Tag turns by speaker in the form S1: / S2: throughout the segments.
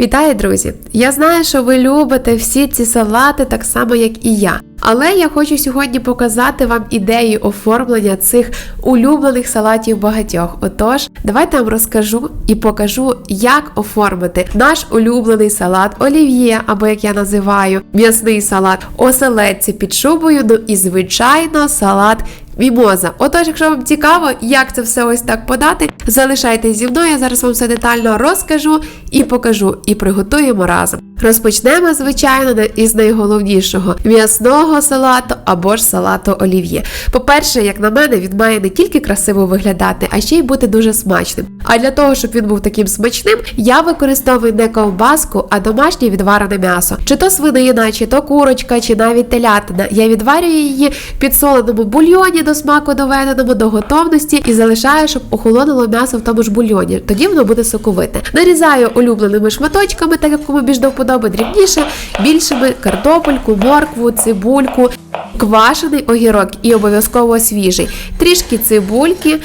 S1: Вітаю, друзі! Я знаю, що ви любите всі ці салати так само, як і я. Але я хочу сьогодні показати вам ідеї оформлення цих улюблених салатів багатьох. Отож, давайте вам розкажу і покажу, як оформити наш улюблений салат олів'є, або як я називаю, м'ясний салат, оселедці під шубою, ну і звичайно салат Мімоза. Отож, якщо вам цікаво, як це все ось так подати, залишайтесь зі мною, я зараз вам все детально розкажу і покажу, і приготуємо разом. Розпочнемо, звичайно, із найголовнішого м'ясного салату або ж салату олів'є. По-перше, як на мене, він має не тільки красиво виглядати, а ще й бути дуже смачним. А для того, щоб він був таким смачним, я використовую не ковбаску, а домашнє відварене м'ясо. Чи то свинина, чи то курочка, чи навіть телятина. Я відварюю її в підсоленому бульйоні до смаку доведеному до готовності і залишаю, щоб охолонуло м'ясо в тому ж бульйоні. Тоді воно буде соковите. Нарізаю улюбленими шматочками, так як кому більш до вподоби, дрібніше, більше би картопельку, моркву, цибульку, квашений огірок і обов'язково свіжий, трішки цибульки,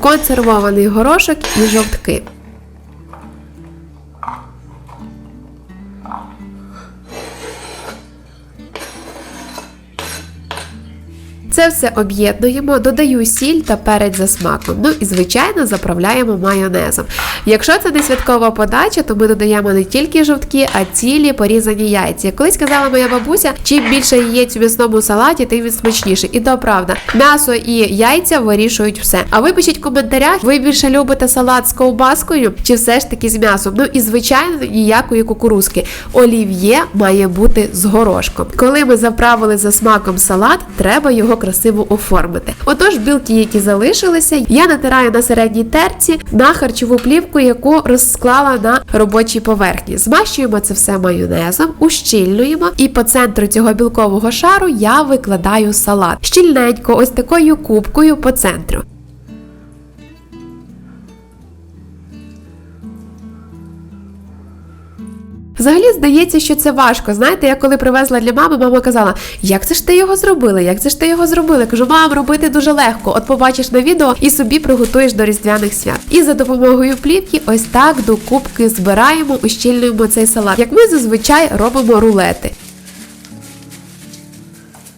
S1: консервований горошок і жовтки. Це все об'єднуємо, додаю сіль та перець за смаком. Ну і, звичайно, заправляємо майонезом. Якщо це не святкова подача, то ми додаємо не тільки жовтки, а цілі порізані яйця. Колись казала моя бабуся, чим більше яєць у м'ясному салаті, тим він смачніший. І то правда, м'ясо і яйця вирішують все. А ви пишіть в коментарях, ви більше любите салат з ковбаскою чи все ж таки з м'ясом. Ну і звичайно, ніякої кукурузки. Олів'є має бути з горошком. Коли ми заправили за смаком салат, треба його красиво оформити. Отож, білки, які залишилися, я натираю на середній терці на харчову плівку, яку розклала на робочій поверхні. Змащуємо це все майонезом, ущільнуємо, і по центру цього білкового шару я викладаю салат. Щільненько, ось такою кубкою по центру. Взагалі здається, що це важко. Знаєте, я коли привезла для мами, мама казала, як це ж ти його зробила? Як це ж ти його зробила? Кажу, мам, робити дуже легко. От побачиш на відео і собі приготуєш до різдвяних свят. І за допомогою плівки ось так до кубки збираємо, ущільнюємо цей салат. Як ми зазвичай робимо рулети.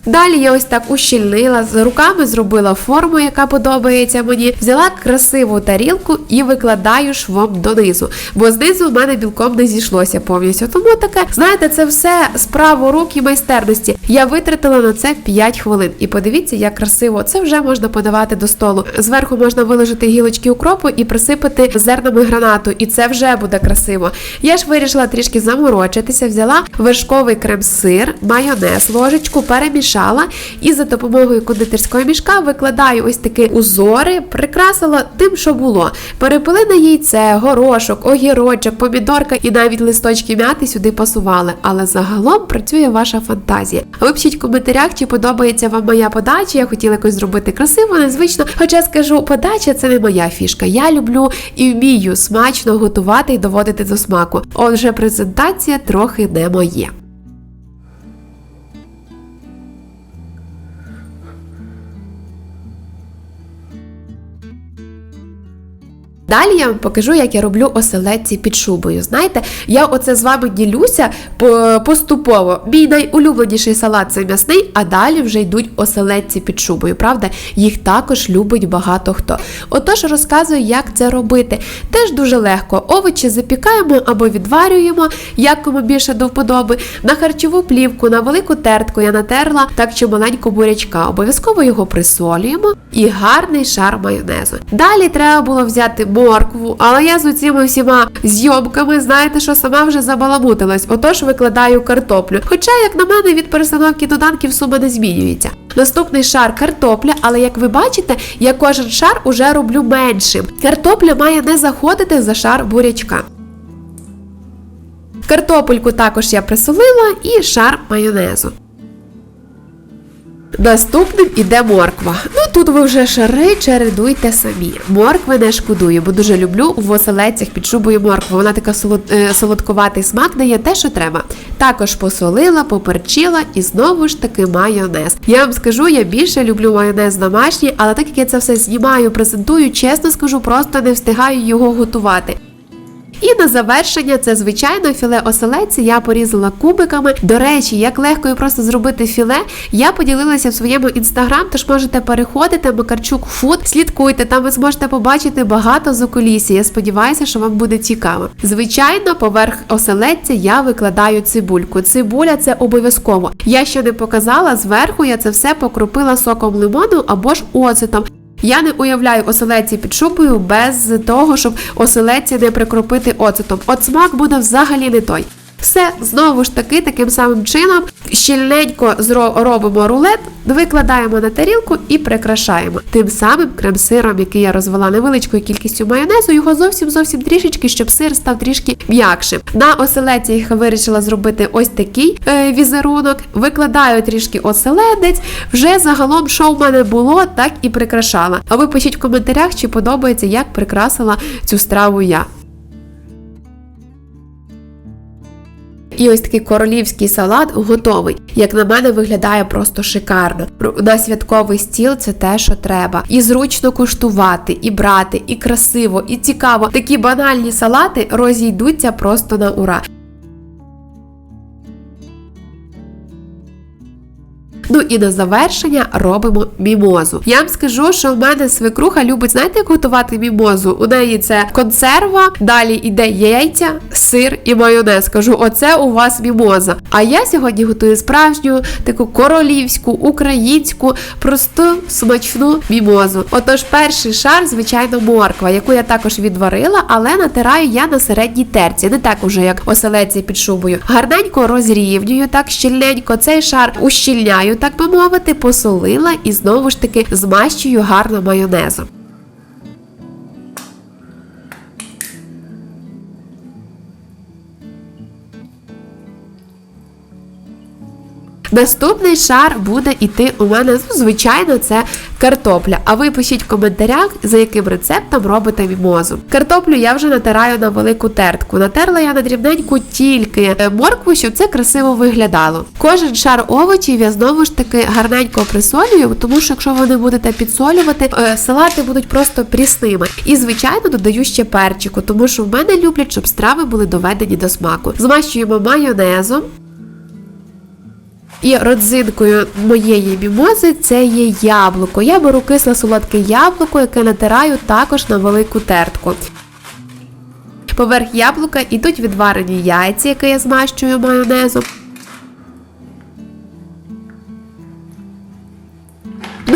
S1: Далі я ось так ущільнила, з руками зробила форму, яка подобається мені. Взяла красиву тарілку і викладаю швом донизу, бо знизу в мене білком не зійшлося повністю. Тому таке, знаєте, це все справа рук і майстерності. Я витратила на це 5 хвилин. І подивіться, як красиво це вже можна подавати до столу. Зверху можна виложити гілочки укропу і присипати зернами гранату, і це вже буде красиво. Я ж вирішила трішки заморочитися, взяла вершковий крем-сир, майонез, ложечку, перемішала і за допомогою кондитерського мішка викладаю ось такі узори, прикрасила тим, що було. Перепилине яйце, горошок, огірочок, помідорка і навіть листочки м'яти сюди пасували. Але загалом працює ваша фантазія. А ви пишіть в коментарях, чи подобається вам моя подача. Я хотіла якось зробити красиво, незвично. Хоча скажу, подача це не моя фішка. Я люблю і вмію смачно готувати і доводити до смаку. Отже, презентація трохи не моє. Далі я вам покажу, як я роблю оселедці під шубою. Знаєте, я оце з вами ділюся поступово. Мій найулюбленіший салат це м'ясний, а далі вже йдуть оселедці під шубою. Правда, їх також любить багато хто. Отож, розказую, як це робити. Теж дуже легко. Овочі запікаємо або відварюємо, як кому більше до вподоби. На харчову плівку, на велику тертку я натерла так чи маленько бурячка. Обов'язково його присолюємо і гарний шар майонезу. Далі треба було взяти моркву, але я з цими всіма зйомками, знаєте, що сама вже забаламутилась, отож викладаю картоплю. Хоча, як на мене, від перестановки доданків сума не змінюється. Наступний шар картопля, але як ви бачите, я кожен шар уже роблю меншим. Картопля має не заходити за шар бурячка. Картопельку також я присолила і шар майонезу. Наступним іде морква. Тут ви вже шари чередуйте самі. Моркви не шкодую, бо дуже люблю в оселедцях під шубою моркву. Вона така е, солодкуватий смак дає те, що треба. Також посолила, поперчила і знову ж таки майонез. Я вам скажу, я більше люблю майонез домашній, але так як я це все знімаю, презентую, чесно скажу, просто не встигаю його готувати. І на завершення це звичайно філе оселедці. Я порізала кубиками. До речі, як легко і просто зробити філе, я поділилася в своєму інстаграм, тож можете переходити Макарчук Фуд, слідкуйте, там ви зможете побачити багато зокулісі. Я сподіваюся, що вам буде цікаво. Звичайно, поверх оселедця я викладаю цибульку. Цибуля це обов'язково. Я ще не показала зверху. Я це все покропила соком лимону або ж оцетом. Я не уявляю оселедці під шубою без того, щоб оселедці не прикропити оцетом. От смак буде взагалі не той. Все знову ж таки таким самим чином щільненько робимо рулет, викладаємо на тарілку і прикрашаємо. Тим самим крем-сиром, який я розвела невеличкою кількістю майонезу, його зовсім зовсім трішечки, щоб сир став трішки м'якшим. На оселедці я вирішила зробити ось такий е, візерунок. Викладаю трішки оселедець. Вже загалом, що в мене було, так і прикрашала. А ви пишіть в коментарях, чи подобається, як прикрасила цю страву я. І ось такий королівський салат готовий. Як на мене, виглядає просто шикарно. На святковий стіл це те, що треба. І зручно куштувати, і брати, і красиво, і цікаво. Такі банальні салати розійдуться просто на ура. Ну і на завершення робимо мімозу. Я вам скажу, що в мене свекруха любить, знаєте, як готувати мімозу? У неї це консерва, далі йде яйця, сир і майонез. Кажу, оце у вас мімоза. А я сьогодні готую справжню таку королівську, українську, просту смачну мімозу. Отож, перший шар, звичайно, морква, яку я також відварила, але натираю я на середній терці, не так уже, як оселедці під шубою. Гарненько розрівнюю, так щільненько цей шар ущільняю, так би мовити, посолила і знову ж таки змащую гарно майонезом. Наступний шар буде іти у мене, ну, звичайно, це картопля. А ви пишіть в коментарях, за яким рецептом робите мімозу. Картоплю я вже натираю на велику тертку. Натерла я на дрібненьку тільки е, моркву, щоб це красиво виглядало. Кожен шар овочів я знову ж таки гарненько присолюю, тому що якщо ви не будете підсолювати, е, салати будуть просто прісними. І, звичайно, додаю ще перчику, тому що в мене люблять, щоб страви були доведені до смаку. Змащуємо майонезом. І родзинкою моєї мімози це є яблуко. Я беру кисло солодке яблуко, яке натираю також на велику тертку. Поверх яблука ідуть відварені яйця, які я змащую майонезом.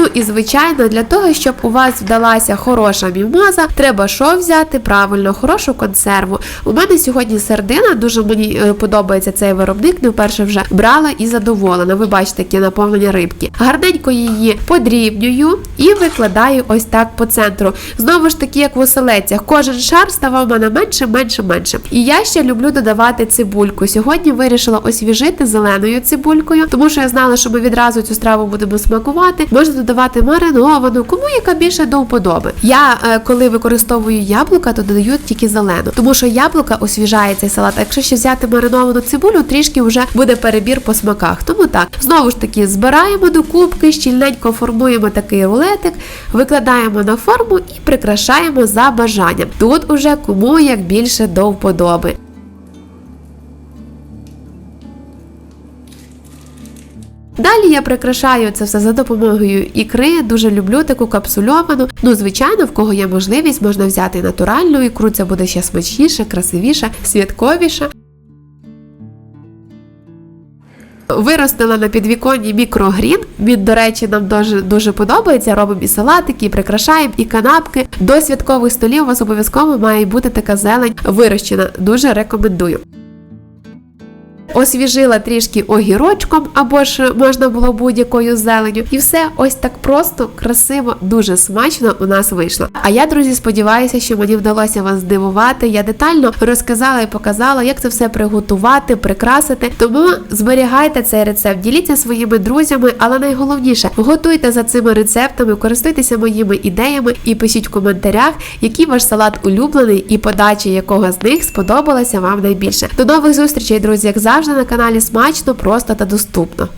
S1: Ну і звичайно, для того, щоб у вас вдалася хороша мімоза, треба що взяти правильно, хорошу консерву. У мене сьогодні сардина, дуже мені е, подобається цей виробник. Не вперше вже брала і задоволена. Ви бачите, які наповнення рибки. Гарненько її подрібнюю і викладаю ось так по центру. Знову ж таки, як в оселецях, кожен шар ставав мене менше, менше, менше. І я ще люблю додавати цибульку. Сьогодні вирішила освіжити зеленою цибулькою, тому що я знала, що ми відразу цю страву будемо смакувати. Можна додавати мариновану, кому яка більше до вподоби. Я е, коли використовую яблука, то додаю тільки зелену, тому що яблука освіжає цей салат. Якщо ще взяти мариновану цибулю, трішки вже буде перебір по смаках. Тому так, знову ж таки, збираємо до кубки, щільненько формуємо такий рулетик, викладаємо на форму і прикрашаємо за бажанням. Тут уже кому як більше до вподоби. Далі я прикрашаю це все за допомогою ікри. Дуже люблю таку капсульовану. Ну, звичайно, в кого є можливість, можна взяти натуральну ікру, це буде ще смачніше, красивіше, святковіше. Виростила на підвіконні мікрогрін. Він, до речі, нам дуже дуже подобається. Робимо і салатики, і прикрашаємо, і канапки. До святкових столів у вас обов'язково має бути така зелень вирощена. Дуже рекомендую. Освіжила трішки огірочком, або ж можна було будь-якою зеленю. І все ось так просто, красиво, дуже смачно у нас вийшло. А я, друзі, сподіваюся, що мені вдалося вас здивувати. Я детально розказала і показала, як це все приготувати, прикрасити. Тому зберігайте цей рецепт, діліться своїми друзями, але найголовніше готуйте за цими рецептами, користуйтеся моїми ідеями і пишіть в коментарях, який ваш салат улюблений і подача якого з них сподобалася вам найбільше. До нових зустрічей, друзі, як завжди на каналі смачно, просто та доступно.